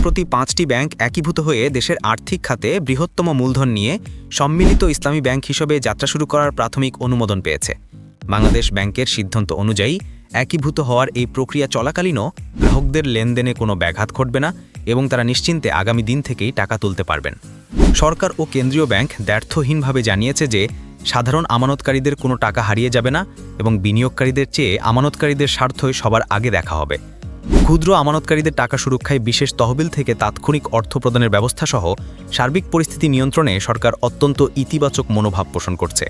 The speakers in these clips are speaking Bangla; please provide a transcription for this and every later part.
সম্প্রতি পাঁচটি ব্যাংক একীভূত হয়ে দেশের আর্থিক খাতে বৃহত্তম মূলধন নিয়ে সম্মিলিত ইসলামী ব্যাংক হিসেবে যাত্রা শুরু করার প্রাথমিক অনুমোদন পেয়েছে। বাংলাদেশ ব্যাংকের সিদ্ধান্ত অনুযায়ী, একীভূত হওয়ার এই প্রক্রিয়া চলাকালীনও গ্রাহকদের লেনদেনে কোনো ব্যাঘাত ঘটবে না এবং তারা নিশ্চিন্তে আগামী দিন থেকেই টাকা তুলতে পারবেন। সরকার ও কেন্দ্রীয় ব্যাংক দ্ব্যর্থহীনভাবে জানিয়েছে যে, সাধারণ আমানতকারীদের কোনো টাকা হারিয়ে যাবে না এবং বিনিয়োগকারীদের চেয়ে আমানতকারীদের স্বার্থই সবার আগে দেখা হবে। ক্ষুদ্র আমানতকারীদের টাকা সুরক্ষায় বিশেষ তহবিল থেকে তাৎক্ষণিক অর্থ প্রদানের ব্যবস্থা সহ সার্বিক পরিস্থিতি নিয়ন্ত্রণে সরকার অত্যন্ত ইতিবাচক মনোভাব পোষণ করছে।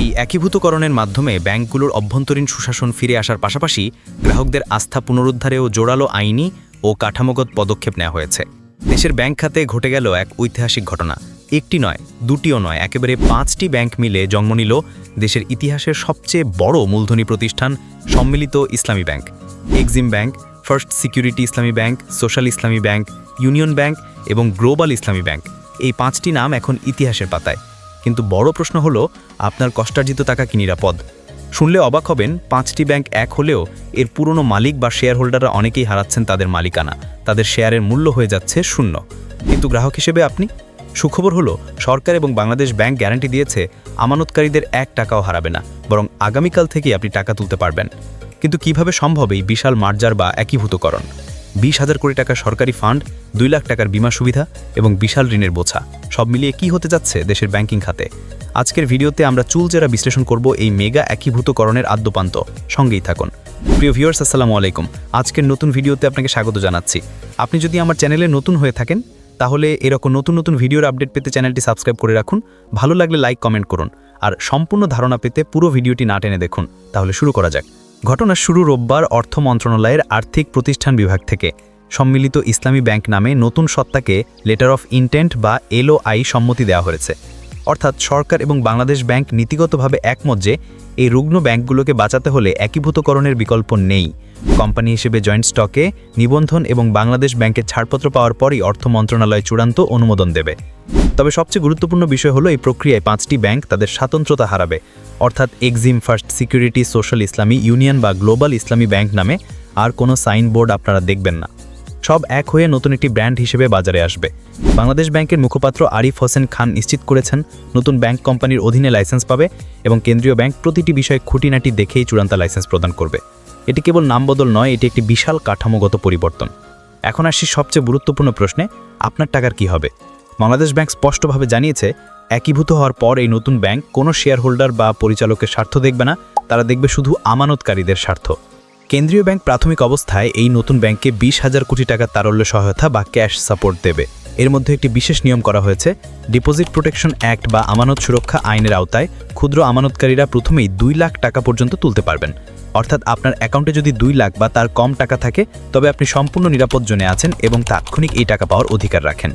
এই একীভূতকরণের মাধ্যমে ব্যাংকগুলোর অভ্যন্তরীণ সুশাসন ফিরে আসার পাশাপাশি গ্রাহকদের আস্থা পুনরুদ্ধারেও জোরালো আইনি ও কাঠামোগত পদক্ষেপ নেওয়া হয়েছে। দেশের ব্যাংক খাতে ঘটে গেল এক ঐতিহাসিক ঘটনা। একটি নয়, দুটিও নয়, একেবারে পাঁচটি ব্যাংক মিলে জন্ম নিল দেশের ইতিহাসের সবচেয়ে বড় মূলধনী প্রতিষ্ঠান সম্মিলিত Islami bank. Exim bank first security Islami bank social Islami bank union bank এবং গ্লোবাল ইসলামী ব্যাংক এই পাঁচটি নাম এখন ইতিহাসের পাতায়। কিন্তু বড় প্রশ্ন হলো, আপনার কষ্টার্জিত টাকা কি নিরাপদ? শুনলে অবাক হবেন, পাঁচটি ব্যাংক এক হলেও এর পুরনো মালিক বা শেয়ার হোল্ডাররা অনেকেই হারাচ্ছেন তাদের মালিকানা। তাদের শেয়ারের মূল্য হয়ে যাচ্ছে শূন্য। কিন্তু গ্রাহক হিসেবে আপনি? সুখবর হলো, সরকার এবং বাংলাদেশ ব্যাংক গ্যারান্টি দিয়েছে, আমানতকারীদের এক টাকাও হারাবে না, বরং আগামীকাল থেকেই আপনি টাকা তুলতে পারবেন। কিন্তু কীভাবে সম্ভব এই বিশাল মার্জার বা একীভূতকরণ? বিশ হাজার কোটি টাকা সরকারি ফান্ড, দুই লাখ টাকার বিমা সুবিধা এবং বিশাল ঋণের বোঝা, সব মিলিয়ে কি হতে যাচ্ছে দেশের ব্যাংকিং খাতে? আজকের ভিডিওতে আমরা চুলচেরা বিশ্লেষণ করব এই মেগা একীভূতকরণের আদ্যপান্ত। সঙ্গেই থাকুন। প্রিয় ভিউয়ার্স, আসসালামু আলাইকুম। আজকের নতুন ভিডিওতে আপনাকে স্বাগত জানাচ্ছি। আপনি যদি আমার চ্যানেলে নতুন হয়ে থাকেন, তাহলে এরকম নতুন নতুন ভিডিওর আপডেট পেতে চ্যানেলটি সাবস্ক্রাইব করে রাখুন, ভালো লাগলে লাইক কমেন্ট করুন, আর সম্পূর্ণ ধারণা পেতে পুরো ভিডিওটি না টেনে দেখুন। তাহলে শুরু করা যাক। ঘটনার শুরু রোববার অর্থ মন্ত্রণালয়ের আর্থিক প্রতিষ্ঠান বিভাগ থেকে। সম্মিলিত ইসলামী ব্যাংক নামে নতুন সত্তাকে লেটার অফ ইন্টেন্ট বা এলওআই সম্মতি দেওয়া হয়েছে। অর্থাৎ সরকার এবং বাংলাদেশ ব্যাংক নীতিগতভাবে একমত যে এই রুগ্ন ব্যাংকগুলোকে বাঁচাতে হলে একীভূতকরণের বিকল্প নেই। কোম্পানি হিসেবে জয়েন্ট স্টকে নিবন্ধন এবং বাংলাদেশ ব্যাংকের ছাড়পত্র পাওয়ার পরই অর্থ মন্ত্রণালয় চূড়ান্ত অনুমোদন দেবে। তবে সবচেয়ে গুরুত্বপূর্ণ বিষয় হলো এই প্রক্রিয়ায় পাঁচটি ব্যাংক তাদের স্বাতন্ত্রতা হারাবে। অর্থাৎ Exim first security social Islami union বা গ্লোবাল ইসলামী ব্যাংক নামে আর কোনো সাইনবোর্ড আপনারা দেখবেন না। সব এক হয়ে নতুন একটি ব্র্যান্ড হিসেবে বাজারে আসবে। বাংলাদেশ ব্যাংকের মুখপাত্র আরিফ হোসেন খান নিশ্চিত করেছেন, নতুন ব্যাংক কোম্পানির অধীনে লাইসেন্স পাবে এবং কেন্দ্রীয় ব্যাংক প্রতিটি বিষয়ে খুঁটিনাটি দেখেই চূড়ান্ত লাইসেন্স প্রদান করবে। এটি কেবল নামবদল নয়, এটি একটি বিশাল কাঠামোগত পরিবর্তন। এখন আসছি সবচেয়ে গুরুত্বপূর্ণ প্রশ্নে, আপনার টাকার কি হবে? বাংলাদেশ ব্যাংক স্পষ্টভাবে জানিয়েছে, একীভূত হওয়ার পর এই নতুন ব্যাংক কোনো শেয়ার হোল্ডার বা পরিচালকের স্বার্থ দেখবে না, তারা দেখবে শুধু আমানতকারীদের স্বার্থ। কেন্দ্রীয় ব্যাংক প্রাথমিক অবস্থায় এই নতুন ব্যাংকে বিশ হাজার কোটি টাকার তারল্য সহায়তা বা ক্যাশ সাপোর্ট দেবে। এর মধ্যে একটি বিশেষ নিয়ম করা হয়েছে, ডিপোজিট প্রোটেকশন অ্যাক্ট বা আমানত সুরক্ষা আইনের আওতায় ক্ষুদ্র আমানতকারীরা প্রথমেই দুই লাখ টাকা পর্যন্ত তুলতে পারবেন। অর্থাৎ আপনার অ্যাকাউন্টে যদি দুই লাখ বা তার কম টাকা থাকে, তবে আপনি সম্পূর্ণ নিরাপদ জোনে আছেন এবং তাৎক্ষণিক এই টাকা পাওয়ার অধিকার রাখেন।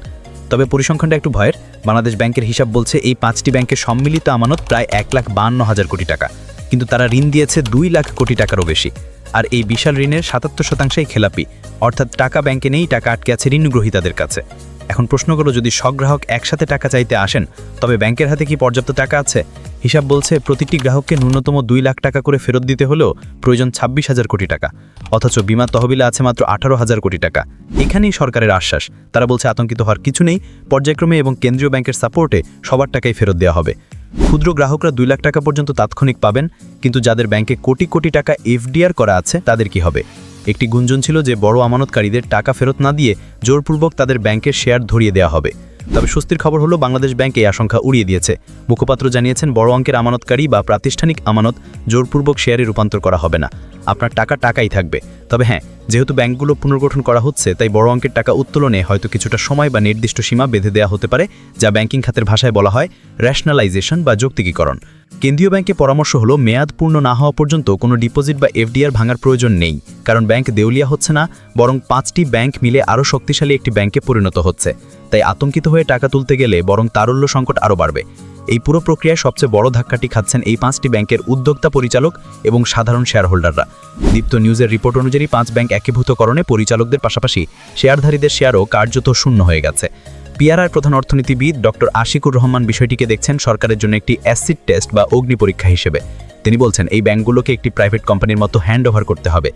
তবে পরিসংখ্যানটা একটু ভয়ের, বাংলাদেশ ব্যাংকের হিসাব বলছে এই পাঁচটি ব্যাংকের সম্মিলিত আমানত প্রায় এক লাখ বান্ন হাজার কোটি টাকা। কিন্তু তারা ঋণ দিয়েছে দুই লাখ কোটি টাকারও বেশি। আর এই বিশাল ঋণের সাতাত্তর শতাংশই খেলাপি। অর্থাৎ টাকা ব্যাংকে নেই, টাকা আটকে আছে ঋণগ্রহীতাদের কাছে। এখন প্রশ্ন করো যদি গ্রাহক একসাথে টাকা চাইতে আসেন, তবে ব্যাংকের হাতে কি পর্যাপ্ত টাকা আছে? হিসাব বলছে, প্রতিটি গ্রাহককে ন্যূনতম দুই লাখ টাকা করে ফেরত দিতে হলেও প্রয়োজন ছাব্বিশ হাজার কোটি টাকা। অথচ বিমা তহবিলে আছে মাত্র আঠারো হাজার কোটি টাকা। এখানেই সরকারের আশ্বাস। তারা বলছে, আতঙ্কিত হওয়ার কিছু নেই। পর্যায়ক্রমে এবং কেন্দ্রীয় ব্যাংকের সাপোর্টে সবার টাকাই ফেরত দেওয়া হবে। ক্ষুদ্র গ্রাহকরা দুই লাখ টাকা পর্যন্ত তাৎক্ষণিক পাবেন, কিন্তু যাদের ব্যাংকে কোটি কোটি টাকা এফডিআর করা আছে, তাদের কি হবে? একটি গুঞ্জন ছিল যে বড় আমানতকারীদের টাকা ফেরত না দিয়ে জোরপূর্বক তাদের ব্যাংকের শেয়ার ধরিয়ে দেওয়া হবে। তবে স্বস্তির খবর হলো, বাংলাদেশ ব্যাংক এই আশঙ্কা উড়িয়ে দিয়েছে। মুখপাত্র জানিয়েছেন, বড় অঙ্কের আমানতকারী বা প্রাতিষ্ঠানিক আমানত জোরপূর্বক শেয়ারে রূপান্তর করা হবে না। আপনার টাকা টাকাই থাকবে। তবে হ্যাঁ যেহেতু ব্যাংকগুলো পুনর্গঠন করা হচ্ছে, তাই বড় অঙ্কের টাকা উত্তোলনে হয়তো কিছুটা সময় বা নির্দিষ্ট সীমা বেঁধে দেওয়া হতে পারে, যা ব্যাংকিং খাতের ভাষায় বলা হয় র্যাশনালাইজেশন বা যৌক্তিকীকরণ। কেন্দ্রীয় ব্যাংকে পরামর্শ হলো, মেয়াদ পূর্ণ না হওয়া পর্যন্ত কোনো ডিপোজিট বা এফডিআর ভাঙার প্রয়োজন নেই। কারণ ব্যাংক দেউলিয়া হচ্ছে না, বরং পাঁচটি ব্যাংক মিলে আরও শক্তিশালী একটি ব্যাংকে পরিণত হচ্ছে। তাই আতঙ্কিত হয়ে টাকা তুলতে গেলে বরং তারল্য সংকট আরও বাড়বে। এই পুরো প্রক্রিয়ায় সবচেয়ে বড় ধাক্কাটি খাচ্ছেন এই পাঁচটি ব্যাংকের উদ্যোক্তা পরিচালক এবং সাধারণ শেয়ার হোল্ডাররা দীপ্ত নিউজের রিপোর্ট অনুযায়ী পাঁচ ব্যাংক একীভূতকরণে পরিচালকদের পাশাপাশি শেয়ারধারীদের শেয়ারও কার্যত শূন্য হয়ে গেছে। পিআরআর প্রধান অর্থনীতিবিদ ডক্টর আশিকুর রহমান বিষয়টিকে দেখছেন সরকারের জন্য একটি অ্যাসিড টেস্ট বা অগ্নি পরীক্ষা হিসেবে। তিনি বলছেন, এই ব্যাংকগুলোকে একটি প্রাইভেট কোম্পানির মতো হ্যান্ড ওভার করতে হবে।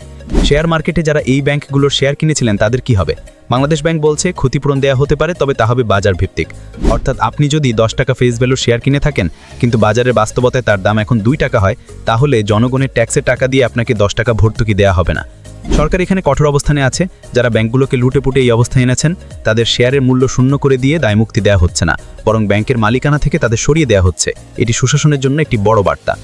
শেয়ার মার্কেটে যারা এই ব্যাংকগুলোর শেয়ার কিনেছিলেন, তাদের কি হবে? বাংলাদেশ ব্যাংক বলছে, ক্ষতিপূরণ দেওয়া হতে পারে, তবে তা হবে বাজার ভিত্তিক অর্থাৎ আপনি যদি দশ টাকা ফেস ভ্যালুর শেয়ার কিনে থাকেন, কিন্তু বাজারের বাস্তবতায় তার দাম এখন দুই টাকা হয়, তাহলে জনগণের ট্যাক্সের টাকা দিয়ে আপনাকে দশ টাকা ভর্তুকি দেওয়া হবে না। সরকার এখানে কঠোর অবস্থানে আছে। যারা ব্যাংকগুলোকে লুটে পুটে এই অবস্থায় এনেছেন, তাদের শেয়ারের মূল্য শূন্য করে দিয়ে দায়মুক্তি দেওয়া হচ্ছে না। বরং ব্যাংকের মালিকানা থেকে তাদের সরিয়ে দেওয়া হচ্ছে। এটি সুশাসনের জন্য একটি বড় বার্তা।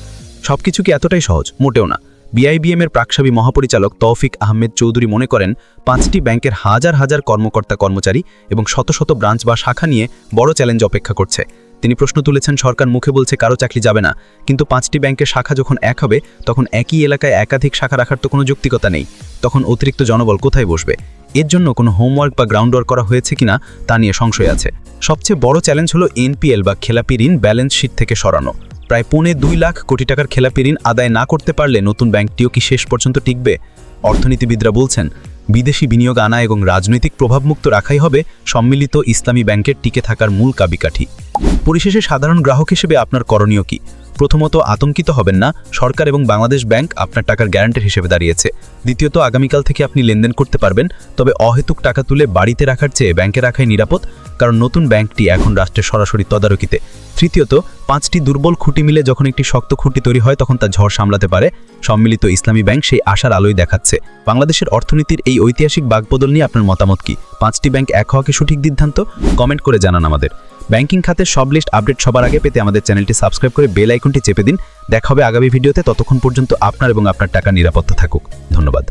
সবকিছু কি এতটাই সহজ? মোটেও না। বিআইবিএম এর প্রাকসাবী মহাপরিচালক তৌফিক আহমেদ চৌধুরী মনে করেন, পাঁচটি ব্যাংকের হাজার হাজার কর্মকর্তা কর্মচারী এবং শত শত ব্রাঞ্চ বা শাখা নিয়ে বড় চ্যালেঞ্জ অপেক্ষা করছে। তিনি প্রশ্ন তুলেছেন, সরকার মুখে বলছে কারও চাকরি যাবে না, কিন্তু পাঁচটি ব্যাংকের শাখা যখন এক হবে, তখন একই এলাকায় একাধিক শাখা রাখার তো কোনো যৌক্তিকতা নেই। তখন অতিরিক্ত জনবল কোথায় বসবে? এর জন্য কোনো হোমওয়ার্ক বা গ্রাউন্ডওয়ার্ক করা হয়েছে কিনা, তা নিয়ে সংশয় আছে। সবচেয়ে বড় চ্যালেঞ্জ হলো এনপিএল বা খেলাপি ঋণ ব্যালেন্স শিট থেকে সরানো। প্রায় পৌনে দুই লাখ কোটি টাকার খেলাপি ঋণ আদায় না করতে পারলে নতুন ব্যাংকটিও কি শেষ পর্যন্ত টিকবে? অর্থনীতিবিদরা বলছেন বিদেশি বিনিয়োগ আনা এবং রাজনৈতিক প্রভাবমুক্ত রাখাই হবে সম্মিলিত ইসলামী ব্যাংকের টিকে থাকার মূল কাবিকাঠি। পরিশেষে সাধারণ গ্রাহক হিসেবে আপনার করণীয় কি? প্রথমত, আতঙ্কিত হবেন না। সরকার এবং বাংলাদেশ ব্যাংক আপনার টাকার গ্যারান্টার হিসেবে দাঁড়িয়েছে। দ্বিতীয়ত, আগামীকাল থেকে আপনি লেনদেন করতে পারবেন। তবে অহেতুক টাকা তুলে বাড়িতে রাখার চেয়ে ব্যাংকে রাখাই নিরাপদ। কারণ নতুন ব্যাংকটি এখন রাষ্ট্রের সরাসরি তদারকিতে। তৃতীয়ত, পাঁচটি দুর্বল খুঁটি মিলে যখন একটি শক্ত খুঁটি তৈরি হয়, তখন তা ঝড় সামলাতে পারে। সম্মিলিত ইসলামী ব্যাংক সেই আশার আলোয় দেখাচ্ছে। বাংলাদেশের অর্থনীতির এই ঐতিহাসিক বাগবদল নিয়ে আপনার মতামত কি? পাঁচটি ব্যাংক এক হওয়াকে সঠিক সিদ্ধান্ত? কমেন্ট করে জানান আমাদের। ব্যাংকিং খাতের সব লিস্ট আপডেট সবার আগে পেতে আমাদের চ্যানেলটি সাবস্ক্রাইব করে বেল আইকনটি চেপে দিন। দেখা হবে আগামী ভিডিওতে। ততক্ষণ পর্যন্ত আপনার এবং আপনার টাকা নিরাপত্তা থাকুক। ধন্যবাদ।